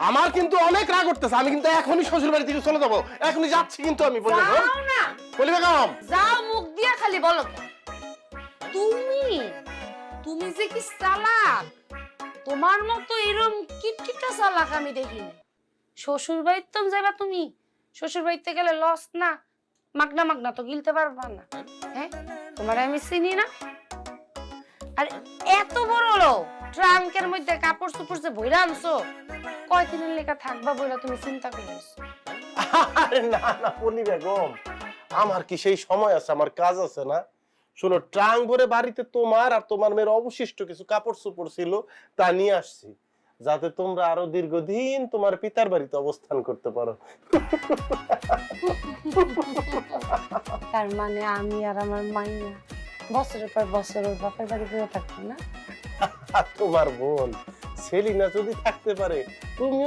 আমার কিন্তু অনেক রাগ করতেছে আমি কিন্তু এখনই শ্বশুর বাড়ি থেকে চলে যাব। এখনই যাচ্ছি কিন্তু আমি বলি যাও না। বলি বেগম। যাও মুখ দিয়া খালি বলো তুমি তুমি যে কি চালাক? তোমার মতো এরম কিটকিটা চালাক আমি দেখিনি। শ্বশুর বাড়িতে তো যাবা তুমি। শ্বশুর বাড়িতে গেলে লস না। মাগনা মাগনা তো গিলতে পারবা না। হ্যাঁ? তোমার আমি চিনি না। আর মধ্যে কাপড় চোপড় যে বইরা আনছো কয়দিনের লেখা থাকবা বইরা তুমি চিন্তা করেছ আরে না না বলি বেগম আমার কি সেই সময় আছে আমার কাজ আছে না? শোনো ট্রাং ভরে বাড়িতে তোমার আর তোমার মেয়ের অবশিষ্ট কিছু কাপড় চোপড় ছিল তা নিয়ে আসছি যাতে তোমরা আরও দীর্ঘদিন তোমার পিতার বাড়িতে অবস্থান করতে পারো। তার মানে আমি আর আমার মাইয়া বছরের পর বছর ওর বাপের বাড়ি থাকব না? তোমার বোন সেলিনা যদি থাকতে পারে তুমি